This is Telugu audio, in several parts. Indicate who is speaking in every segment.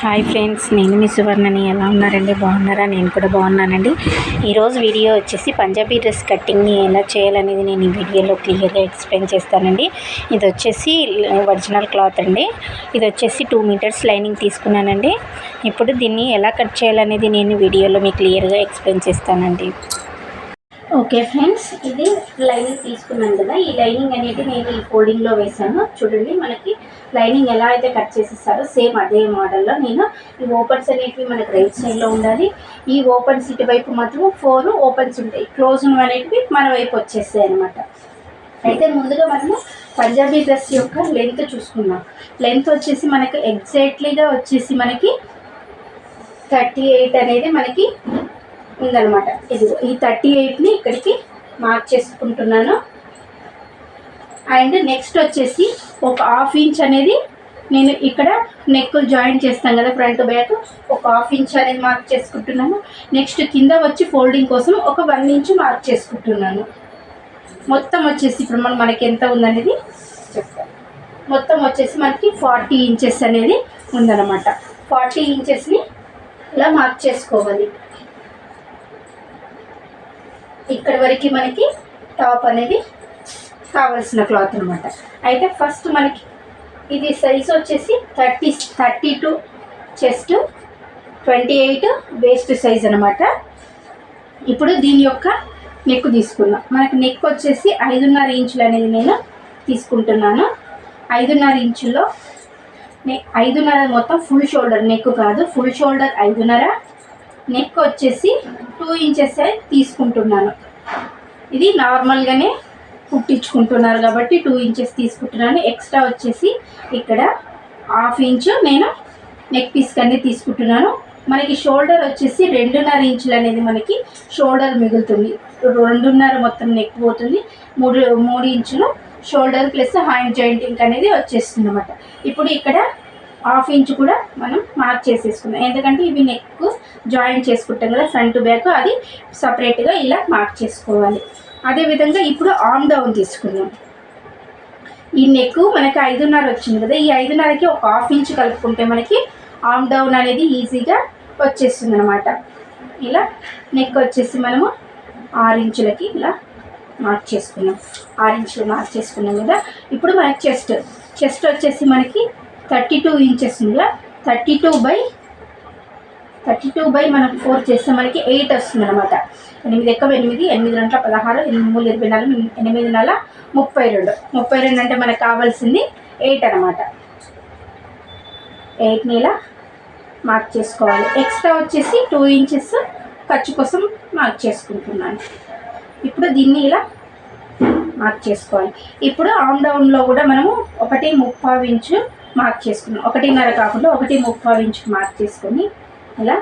Speaker 1: హాయ్ ఫ్రెండ్స్ నేను మీ సువర్ణని. ఎలా ఉన్నారండి? బాగున్నారా? నేను కూడా బాగున్నానండి. ఈరోజు వీడియో వచ్చేసి పంజాబీ డ్రెస్ కట్టింగ్ని ఎలా చేయాలనేది నేను ఈ వీడియోలో క్లియర్గా ఎక్స్ప్లెయిన్ చేస్తానండి. ఇది వచ్చేసి ఒరిజినల్ క్లాత్ అండి. ఇది వచ్చేసి టూ మీటర్స్ లైనింగ్ తీసుకున్నానండి. ఇప్పుడు దీన్ని ఎలా కట్ చేయాలనేది నేను వీడియోలో మీకు క్లియర్గా ఎక్స్ప్లెయిన్ చేస్తానండి. ఓకే ఫ్రెండ్స్ ఇది లైనింగ్ తీసుకున్నాను కదా ఈ లైనింగ్ అనేది నేను ఈ ఫోల్డింగ్లో వేసాను చూడండి మనకి లైనింగ్ ఎలా అయితే కట్ చేసేస్తారో సేమ్ అదే మోడల్లో నేను ఈ ఓపెన్స్ అనేటివి మనకి రైట్ సైడ్లో ఉండాలి. ఈ ఓపెన్స్ ఇటువైపు మాత్రం ఫోర్ ఓపెన్స్ ఉంటాయి. క్లోజ్ అనేటివి మన వైపు వచ్చేస్తాయి అనమాట అయితే ముందుగా మనము పంజాబీ డ్రెస్ యొక్క లెంత్ చూసుకుందాం. లెంత్ వచ్చేసి మనకి ఎగ్జాక్ట్లీగా వచ్చేసి మనకి థర్టీ ఎయిట్ అనేది మనకి ఉందన్నమాట. ఇది ఈ థర్టీ ఎయిట్ని ఇక్కడికి మార్క్ చేసుకుంటున్నాను. అండ్ నెక్స్ట్ వచ్చేసి ఒక హాఫ్ ఇంచ్ అనేది నేను ఇక్కడ నెక్ జాయిన్ చేస్తాను కదా ఫ్రంట్ బ్యాక్. ఒక హాఫ్ ఇంచ్ అనేది మార్క్ చేసుకుంటున్నాను. నెక్స్ట్ కింద వచ్చి ఫోల్డింగ్ కోసం ఒక వన్ ఇంచ్ మార్క్ చేసుకుంటున్నాను. మొత్తం వచ్చేసి ఇప్పుడు మనం మనకి ఎంత ఉందనేది చెప్తాను. మొత్తం వచ్చేసి మనకి ఫార్టీ ఇంచెస్ అనేది ఉందన్నమాట. ఫార్టీ ఇంచెస్ని ఇలా మార్క్ చేసుకోవాలి. ఇక్కడ వరకు మనకి టాప్ అనేది కావలసిన క్లాత్ అనమాట అయితే ఫస్ట్ మనకి ఇది సైజ్ వచ్చేసి thirty thirty two chest twenty eight waist size అనమాట ఇప్పుడు దీని యొక్క నెక్ తీసుకున్నాం మనకి నెక్ వచ్చేసి ఐదున్నర ఇంచులు అనేది నేను తీసుకుంటున్నాను. ఐదున్నర ఇంచుల్లో ఐదున్నర మొత్తం ఫుల్ షోల్డర్ నెక్ కాదు ఫుల్ షోల్డర్ ఐదున్నర నెక్ వచ్చేసి టూ ఇంచెస్ తీసుకుంటున్నాను. ఇది నార్మల్గానే కుట్టించుకుంటున్నారు కాబట్టి టూ ఇంచెస్ తీసుకుంటున్నాను. ఎక్స్ట్రా వచ్చేసి ఇక్కడ హాఫ్ ఇంచు నేను నెక్ పీస్ కన్నీ తీసుకుంటున్నాను. మనకి షోల్డర్ వచ్చేసి రెండున్నర ఇంచులు అనేది మనకి షోల్డర్ మిగులుతుంది. రెండున్నర మొత్తం నెక్ పోతుంది. మూడు మూడు ఇంచులు షోల్డర్ ప్లస్ హ్యాండ్ జాయింటింగ్ అనేది వచ్చేస్తుంది అనమాట ఇప్పుడు ఇక్కడ హాఫ్ ఇంచ్ కూడా మనం మార్క్ చేసేసుకుందాం. ఎందుకంటే ఇవి నెక్ జాయిన్ చేసుకుంటాం కదా ఫ్రంట్ బ్యాక్ అది సపరేట్గా ఇలా మార్క్ చేసుకోవాలి. అదేవిధంగా ఇప్పుడు ఆమ్ డౌన్ తీసుకుందాం. ఈ నెక్ మనకి ఐదున్నర వచ్చింది కదా ఈ ఐదున్నరకి ఒక హాఫ్ ఇంచ్ కలుపుకుంటే మనకి ఆమ్ డౌన్ అనేది ఈజీగా వచ్చేస్తుంది అనమాట ఇలా నెక్ వచ్చేసి మనము ఆరు ఇంచులకి ఇలా మార్క్ చేసుకున్నాం. ఆరు ఇంచులు మార్క్ చేసుకున్నాం కదా ఇప్పుడు మనకి చెస్ట్ చెస్ట్ వచ్చేసి మనకి థర్టీ టూ ఇంచెస్ ఉందా thirty two by thirty two by మనం ఫోర్ చేస్తే మనకి ఎయిట్ వస్తుంది అనమాట ఎనిమిది ఎక్కువ ఎనిమిది ఎనిమిది గంటల పదహారు ఎనిమిది మూడు ఇరవై నాలుగు ఎనిమిది నెల ముప్పై రెండు. ముప్పై రెండు అంటే మనకు కావాల్సింది ఎయిట్ అనమాట ఎయిట్ నెల మార్క్ చేసుకోవాలి. ఎక్స్ట్రా వచ్చేసి టూ ఇంచెస్ ఖర్చు కోసం మార్క్ చేసుకుంటున్నాను. ఇప్పుడు దీన్ని ఇలా మార్క్ చేసుకోవాలి. ఇప్పుడు ఆమ్ డౌన్లో కూడా మనము ఒకటి ముప్పావు ఇంచు మార్క్ చేసుకున్నాం. ఒకటిన్నర కాకుండా ఒకటి ముప్పై ఇంచుకి మార్క్ చేసుకొని ఇలా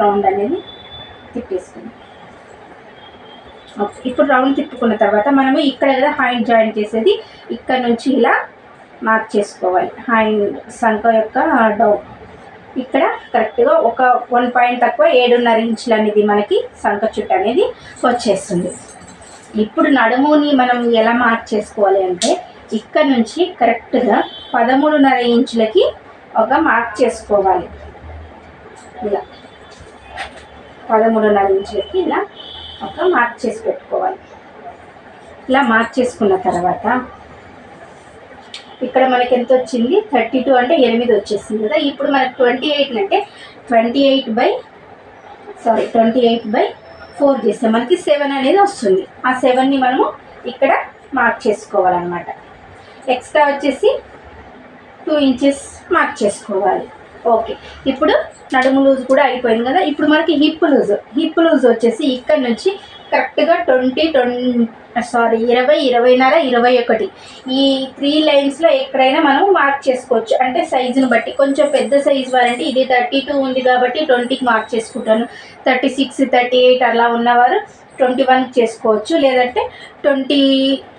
Speaker 1: రౌండ్ అనేది తిప్పేసుకున్నాం. ఓకే ఇప్పుడు రౌండ్ తిప్పుకున్న తర్వాత మనము ఇక్కడ కదా హ్యాండ్ జాయిన్ చేసేది ఇక్కడ నుంచి ఇలా మార్క్ చేసుకోవాలి. హ్యాండ్ సంఖ యొక్క డౌన్ ఇక్కడ కరెక్ట్గా ఒక వన్ పాయింట్ తక్కువ ఏడున్నర ఇంచులు అనేది మనకి సంఖ చుట్టు అనేది వచ్చేస్తుంది. ఇప్పుడు నడుముని మనం ఎలా మార్క్ చేసుకోవాలి అంటే ఇక్కడ నుంచి కరెక్ట్గా పదమూడున్నర ఇంచులకి ఒక మార్క్ చేసుకోవాలి. ఇలా పదమూడున్నర ఇంచులకి ఇలా ఒక మార్క్ చేసి పెట్టుకోవాలి. ఇలా మార్క్ చేసుకున్న తర్వాత ఇక్కడ మనకి ఎంత వచ్చింది? థర్టీ టూ అంటే ఎనిమిది వచ్చేసింది కదా. ఇప్పుడు మనకి ట్వంటీ ఎయిట్ అంటే twenty eight by sorry twenty eight by four చేస్తే మనకి సెవెన్ అనేది వస్తుంది. ఆ సెవెన్ని మనము ఇక్కడ మార్క్ చేసుకోవాలన్నమాట. ఎక్స్ట్రా వచ్చేసి టూ ఇంచెస్ మార్క్ చేసుకోవాలి. ఓకే ఇప్పుడు నడుము లూజ్ కూడా అయిపోయింది కదా? ఇప్పుడు మనకి హిప్ లూజ్ హిప్ లూజ్ వచ్చేసి ఇక్కడ నుంచి కరెక్ట్గా ట్వంటీ ట్వంటీ సారీ ఇరవై ఇరవైన్నర ఇరవై ఒకటి ఈ త్రీ లైన్స్లో ఎక్కడైనా మనం మార్క్ చేసుకోవచ్చు. అంటే సైజుని బట్టి. కొంచెం పెద్ద సైజ్ వారంటే ఇది థర్టీ టూ ఉంది కాబట్టి ట్వంటీకి మార్క్ చేసుకుంటాను. థర్టీ సిక్స్ థర్టీ ఎయిట్ అలా ఉన్నవారు ట్వంటీ వన్ చేసుకోవచ్చు లేదంటే ట్వంటీ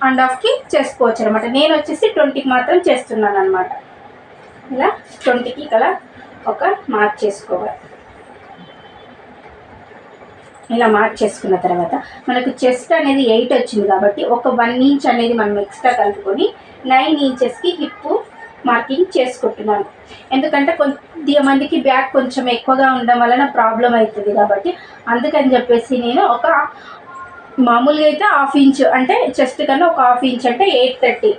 Speaker 1: అండ్ హాఫ్కి చేసుకోవచ్చు అనమాట నేను వచ్చేసి ట్వంటీకి మాత్రం చేస్తున్నాను అనమాట ఇలా ట్వంటీకి ఇక్కడ ఒక మార్క్ చేసుకోవాలి. ఇలా మార్క్ చేసుకున్న తర్వాత మనకు చెస్ట్ అనేది ఎయిట్ వచ్చింది కాబట్టి ఒక వన్ ఇంచ్ అనేది మనం ఎక్స్ట్రా కలుపుకొని నైన్ ఇంచెస్కి హిప్పు మార్కింగ్ చేసుకుంటున్నాను. ఎందుకంటే కొద్దిమందికి బ్యాక్ కొంచెం ఎక్కువగా ఉండడం వలన ప్రాబ్లం అవుతుంది కాబట్టి అందుకని చెప్పేసి నేను ఒక మామూలుగా అయితే హాఫ్ ఇంచ్ అంటే చెస్ట్ కన్నా ఒక హాఫ్ ఇంచ్ అంటే ఎయిట్ థర్టీ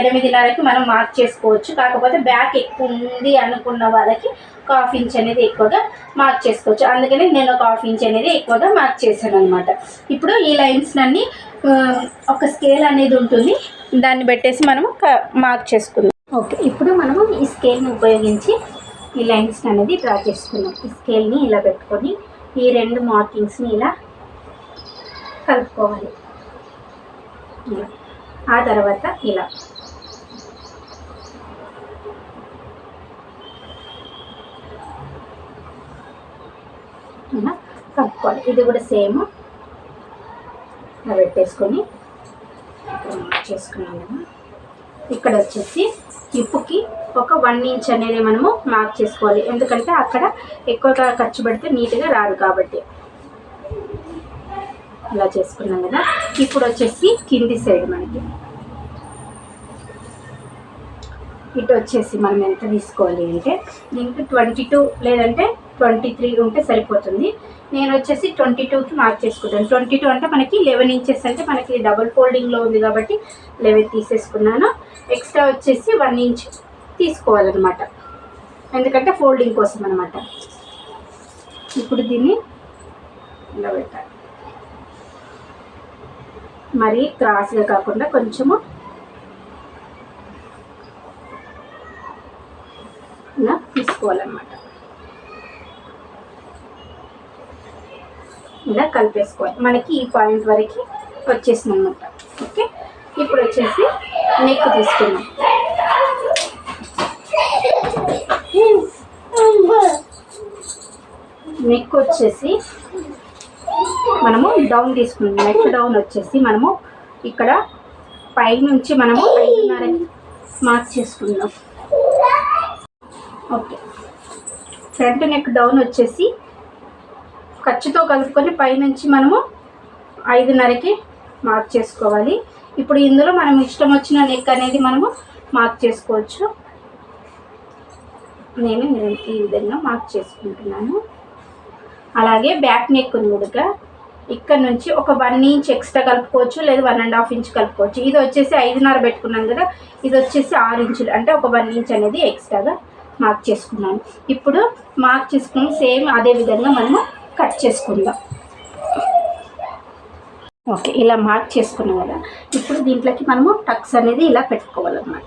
Speaker 1: ఎనిమిదిన్నరకి మనం మార్క్ చేసుకోవచ్చు. కాకపోతే బ్యాక్ ఎక్కువ ఉంది అనుకున్న వాళ్ళకి ఒక హాఫ్ ఇంచ్ అనేది ఎక్కువగా మార్క్ చేసుకోవచ్చు. అందుకని నేను ఒక హాఫ్ ఇంచ్ అనేది ఎక్కువగా మార్క్ చేశాను అనమాట ఇప్పుడు ఈ లైన్స్ అన్ని ఒక స్కేల్ అనేది ఉంటుంది. దాన్ని పెట్టేసి మనము మార్క్ చేసుకుందాం. ఓకే ఇప్పుడు మనము ఈ స్కేల్ని ఉపయోగించి ఈ లైన్స్ అనేది డ్రా చేసుకున్నాం ఈ స్కేల్ని ఇలా పెట్టుకొని ఈ రెండు మార్కింగ్స్ని ఇలా కలుపుకోవాలి. ఆ తర్వాత ఇలా. ఇలా కలుపుకోవాలి. ఇది కూడా సేమ్. పెట్టేసుకొని చేసుకున్నాం ఇక్కడ వచ్చేసి హిప్పుకి ఒక వన్ ఇంచ్ అనేది మనము మార్క్ చేసుకోవాలి. ఎందుకంటే అక్కడ ఎక్కువగా ఖర్చు పెడితే నీట్గా రాదు కాబట్టి. ఇలా చేసుకున్నాం కదా. ఇప్పుడు వచ్చేసి కింది సైడ్ మనకి. ఇటు వచ్చేసి మనం ఎంత తీసుకోవాలి అంటే దీనికి ట్వంటీ టూ లేదంటే ట్వంటీ త్రీ ఉంటే సరిపోతుంది. నేను వచ్చేసి ట్వంటీ టూకి మార్క్ చేసుకుంటాను. ట్వంటీ టూ అంటే మనకి లెవెన్ ఇంచెస్ అంటే మనకి డబుల్ ఫోల్డింగ్లో ఉంది కాబట్టి లెవెన్ తీసేసుకున్నాను. ఎక్స్ట్రా వచ్చేసి వన్ ఇంచ్ తీసుకోవాలన్నమాట. ఎందుకంటే ఫోల్డింగ్ కోసం అనమాట ఇప్పుడు దీన్ని ఇలా పెట్టాలి. మరీ క్రాస్గా కాకుండా కొంచెము ఇలా తీసుకోవాలన్నమాట. ఇలా కలిపేసుకోవాలి. మనకి ఈ పాయింట్ వరకు వచ్చేసింది అనమాట ఓకే? ఇప్పుడు వచ్చేసి నెక్ తీసుకున్నాం నెక్ వచ్చేసి మనము డౌన్ తీసుకున్నాం నెక్ డౌన్ వచ్చేసి మనము ఇక్కడ పై నుంచి మనము ఐదున్నర మార్క్ చేసుకుందాం. ఓకే. ఫ్రంట్ నెక్ డౌన్ వచ్చేసి ఖర్చుతో కలుపుకొని పైనుంచి మనము ఐదున్నరకి మార్క్ చేసుకోవాలి. ఇప్పుడు ఇందులో మనం ఇష్టం వచ్చిన నెక్ అనేది మనము మార్క్ చేసుకోవచ్చు. నేను ఈ విధంగా మార్క్ చేసుకుంటున్నాను. అలాగే బ్యాక్ నెక్ ఉంది కూడా ఇక్కడ నుంచి ఒక వన్ ఇంచ్ ఎక్స్ట్రా కలుపుకోవచ్చు లేదా వన్ అండ్ హాఫ్ ఇంచ్ కలుపుకోవచ్చు. ఇది వచ్చేసి ఐదున్నర పెట్టుకున్నాం కదా ఇది వచ్చేసి ఆరు ఇంచులు అంటే ఒక వన్ ఇంచ్ అనేది ఎక్స్ట్రాగా మార్క్ చేసుకున్నాను. ఇప్పుడు మార్క్ చేసుకుని సేమ్ అదే విధంగా మనము కట్ చేసుకుందాం? ఓకే ఇలా మార్క్ చేసుకున్నాం కదా. ఇప్పుడు దీంట్లోకి మనము టక్స్ అనేది ఇలా పెట్టుకోవాలన్నమాట.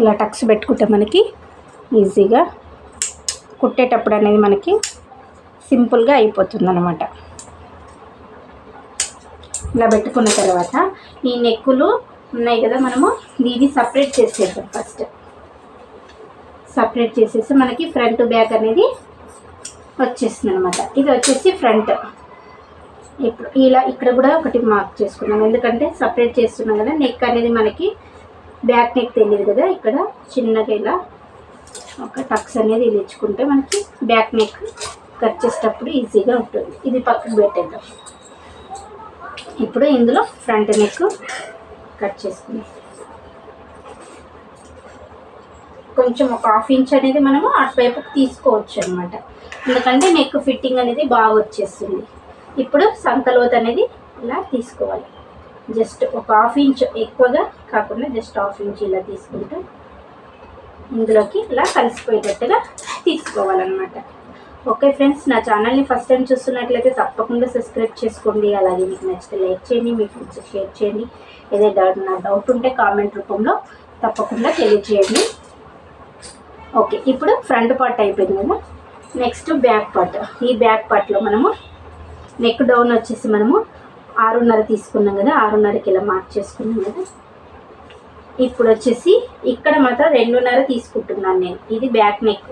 Speaker 1: ఇలా టక్స్ పెట్టుకుంటే మనకి ఈజీగా కుట్టేటప్పుడు అనేది మనకి సింపుల్గా అయిపోతుంది అనమాట ఇలా పెట్టుకున్న తర్వాత ఈ నెక్కులు ఉన్నాయి కదా మనము దీన్ని సపరేట్ చేసేద్దాం ఫస్ట్ సపరేట్ చేసేసి మనకి ఫ్రంట్ బ్యాక్ అనేది వచ్చేస్తుంది అనమాట ఇది వచ్చేసి ఫ్రంట్. ఇప్పుడు ఇలా ఇక్కడ కూడా ఒకటి మార్క్ చేసుకున్నాం. ఎందుకంటే సపరేట్ చేస్తున్నాం కదా నెక్ అనేది మనకి బ్యాక్ నెక్ తెలియదు కదా ఇక్కడ చిన్నగా ఇలా ఒక టక్స్ అనేది ఇచ్చుకుంటే మనకి బ్యాక్ నెక్ కట్ చేసేటప్పుడు ఈజీగా ఉంటుంది. ఇది పక్కకు పెట్టేద్దాం. ఇప్పుడు ఇందులో ఫ్రంట్ నెక్ కట్ చేసుకుందాం. కొంచెం ఒక హాఫ్ ఇంచ్ అనేది మనము అటువైపుకి తీసుకోవచ్చు అనమాట ఎందుకంటే నెక్ ఫిట్టింగ్ అనేది బాగా వచ్చేస్తుంది. ఇప్పుడు సంకలోత్ అనేది ఇలా తీసుకోవాలి. జస్ట్ ఒక హాఫ్ ఇంచ్ ఎక్కువగా కాకుండా జస్ట్ హాఫ్ ఇంచ్ ఇలా తీసుకుంటూ ఇందులోకి ఇలా కలిసిపోయేటట్టుగా తీసుకోవాలన్నమాట. ఓకే ఫ్రెండ్స్ నా ఛానల్ని ఫస్ట్ టైం చూస్తున్నట్లయితే తప్పకుండా సబ్స్క్రైబ్ చేసుకోండి. అలాగే మీకు నచ్చితే లైక్ చేయండి మీ ఫ్రెండ్స్ షేర్ చేయండి. ఏదైనా డౌట్ నా డౌట్ ఉంటే కామెంట్ రూపంలో తప్పకుండా తెలియజేయండి. ఓకే ఇప్పుడు ఫ్రంట్ పార్ట్ అయిపోయింది కదా. నెక్స్ట్ బ్యాక్ పార్ట్ ఈ బ్యాక్ పార్ట్లో మనము నెక్ డౌన్ వచ్చేసి మనము ఆరున్నర తీసుకున్నాం కదా ఆరున్నరకి ఇలా మార్క్ చేసుకున్నాం కదా. ఇప్పుడు వచ్చేసి ఇక్కడ మాత్రం రెండున్నర తీసుకుంటున్నాను నేను. ఇది బ్యాక్ నెక్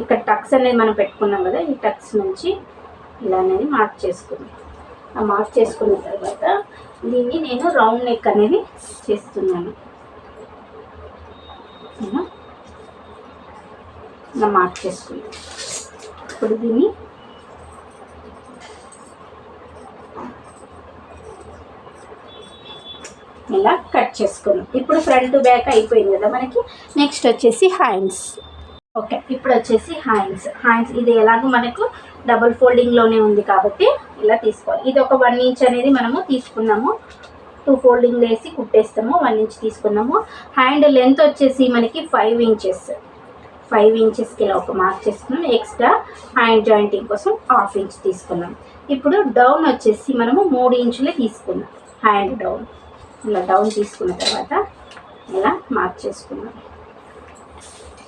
Speaker 1: ఇక్కడ టక్స్ అనేది మనం పెట్టుకున్నాం కదా ఈ టక్స్ నుంచి ఇలా అనేది మార్క్ చేసుకున్నాం. ఆ మార్క్ చేసుకున్న తర్వాత దీన్ని నేను రౌండ్ నెక్ అనేది చేస్తున్నాను. ఇలా మార్క్ చేసుకున్నాను ఇప్పుడు దీన్ని ఇలా కట్ చేసుకున్నాం. ఇప్పుడు ఫ్రంట్ బ్యాక్ అయిపోయింది కదా మనకి. నెక్స్ట్ వచ్చేసి హ్యాండ్స్ ఓకే ఇప్పుడు వచ్చేసి హ్యాండ్స్. హ్యాండ్స్ ఇది ఎలాగో మనకు డబుల్ ఫోల్డింగ్లోనే ఉంది కాబట్టి ఇలా తీసుకోవాలి. ఇది ఒక వన్ ఇంచ్ అనేది మనము తీసుకున్నాము. టూ ఫోల్డింగ్ వేసి కుట్టేస్తాము వన్ ఇంచ్ తీసుకున్నాము. హ్యాండ్ లెంత్ వచ్చేసి మనకి ఫైవ్ ఇంచెస్. ఫైవ్ ఇంచెస్కి ఇలా ఒక మార్క్ చేసుకున్నాం. ఎక్స్ట్రా హ్యాండ్ జాయింటింగ్ కోసం హాఫ్ ఇంచ్ తీసుకున్నాం. ఇప్పుడు డౌన్ వచ్చేసి మనము మూడు ఇంచులే తీసుకున్నాం. Hand down. ఇలా డౌన్ తీసుకున్న తర్వాత ఇలా మార్క్ చేసుకున్నాం.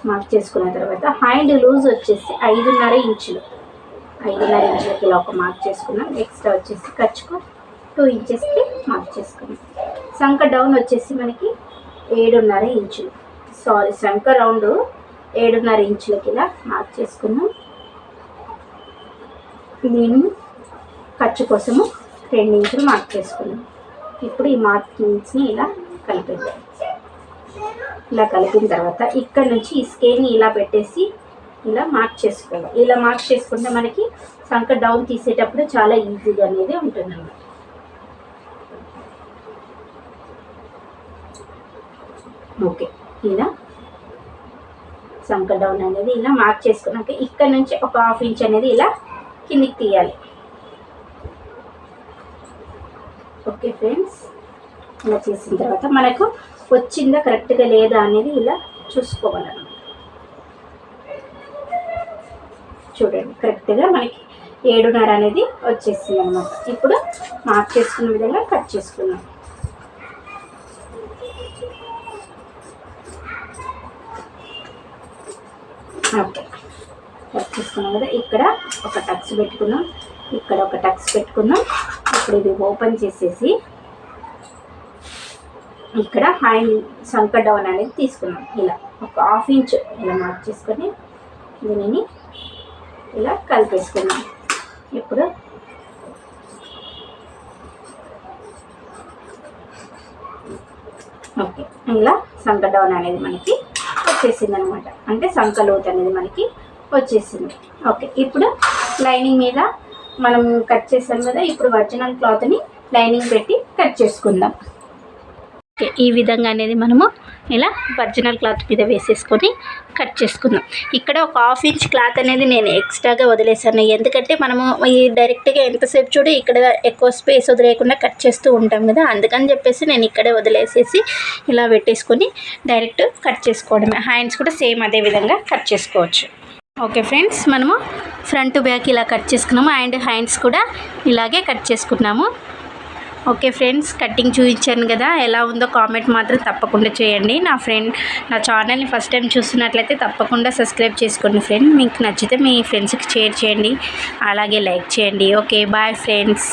Speaker 1: మార్క్ చేసుకున్న తర్వాత హ్యాండ్ లూజ్ వచ్చేసి ఐదున్నర ఇంచులు. ఐదున్నర ఇంచులకి ఇలా ఒక మార్క్ చేసుకున్నాం. ఎక్స్ట్రా వచ్చేసి ఖర్చుకు టూ ఇంచెస్కి మార్క్ చేసుకున్నాం. సంఖ డౌన్ వచ్చేసి మనకి ఏడున్నర ఇంచులు. సారీ సంఖ రౌండ్ ఏడున్నర ఇంచులకి ఇలా మార్క్ చేసుకున్నాం. దీన్ని ఖర్చు కోసము రెండు ఇంచులు మార్క్ చేసుకున్నాం. ఇప్పుడు ఈ మార్కింగ్స్ని ఇలా కలిపేద్దాం. ఇలా కలిపిన తర్వాత ఇక్కడ నుంచి ఈ స్కేల్ని ఇలా పెట్టేసి ఇలా మార్క్ చేసుకోవాలి. ఇలా మార్క్ చేసుకుంటే మనకి సంక డౌన్ తీసేటప్పుడు చాలా ఈజీగా అనేది ఉంటుంది అన్నమాట ఓకే ఇలా సంక డౌన్ అనేది ఇలా మార్క్ చేసుకున్నాక ఇక్కడ నుంచి ఒక హాఫ్ ఇంచ్ అనేది ఇలా కిందికి తీయాలి. ఓకే ఫ్రెండ్స్ ఇలా చేసిన తర్వాత మనకు వచ్చిందా కరెక్ట్గా లేదా అనేది ఇలా చూసుకోవాలన్నమాట చూడండి కరెక్ట్గా మనకి ఏడున్నర అనేది వచ్చేసింది అనమాట ఇప్పుడు మార్క్ చేసుకున్న విధంగా కట్ చేసుకున్నాం ఓకే కట్ చేసుకున్నాం కదా ఇక్కడ ఒక టక్స్ పెట్టుకున్నాం. ఇక్కడ ఒక టక్స్ పెట్టుకున్నాం. ఇప్పుడు ఇది ఓపెన్ చేసేసి ఇక్కడ హై సంక డౌన్ అనేది తీసుకున్నాం. ఇలా ఒక హాఫ్ ఇంచ్ ఇలా మార్క్ చేసుకొని దీనిని ఇలా కలిపేసుకున్నాం. ఇప్పుడు ఓకే ఇలా సంక డౌన్ అనేది మనకి వచ్చేసింది అనమాట అంటే సంక లోతు అనేది మనకి వచ్చేసింది. ఓకే ఇప్పుడు లైనింగ్ మీద మనం కట్ చేసాం కదా ఇప్పుడు ఒరిజినల్ క్లాత్ని లైనింగ్ పెట్టి కట్ చేసుకుందాం. ఈ విధంగా అనేది మనము ఇలా ఒరిజినల్ క్లాత్ మీద వేసేసుకొని కట్ చేసుకుందాం. ఇక్కడ ఒక హాఫ్ ఇంచ్ క్లాత్ అనేది నేను ఎక్స్ట్రాగా వదిలేసాను. ఎందుకంటే మనము ఈ డైరెక్ట్గా ఎంతసేపు చూడు ఇక్కడ ఎక్కువ స్పేస్ వదిలేయకుండా కట్ చేస్తూ ఉంటాం కదా. అందుకని చెప్పేసి నేను ఇక్కడే వదిలేసేసి ఇలా పెట్టేసుకొని డైరెక్ట్ కట్ చేసుకోవడమే. హ్యాండ్స్ కూడా సేమ్ అదే విధంగా కట్ చేసుకోవచ్చు. ఓకే ఫ్రెండ్స్ మనము ఫ్రంట్ బ్యాక్ ఇలా కట్ చేసుకున్నాము. అండ్ హ్యాండ్స్ కూడా ఇలాగే కట్ చేసుకున్నాము. ఓకే ఫ్రెండ్స్ కటింగ్ చూపించాను కదా ఎలా ఉందో కామెంట్ మాత్రం తప్పకుండా చేయండి. నా ఫ్రెండ్ నా ఛానల్ని ఫస్ట్ టైం చూస్తున్నట్లయితే తప్పకుండా సబ్స్క్రైబ్ చేసుకోండి ఫ్రెండ్. మీకు నచ్చితే మీ ఫ్రెండ్స్కి షేర్ చేయండి అలాగే లైక్ చేయండి. Okay bye friends.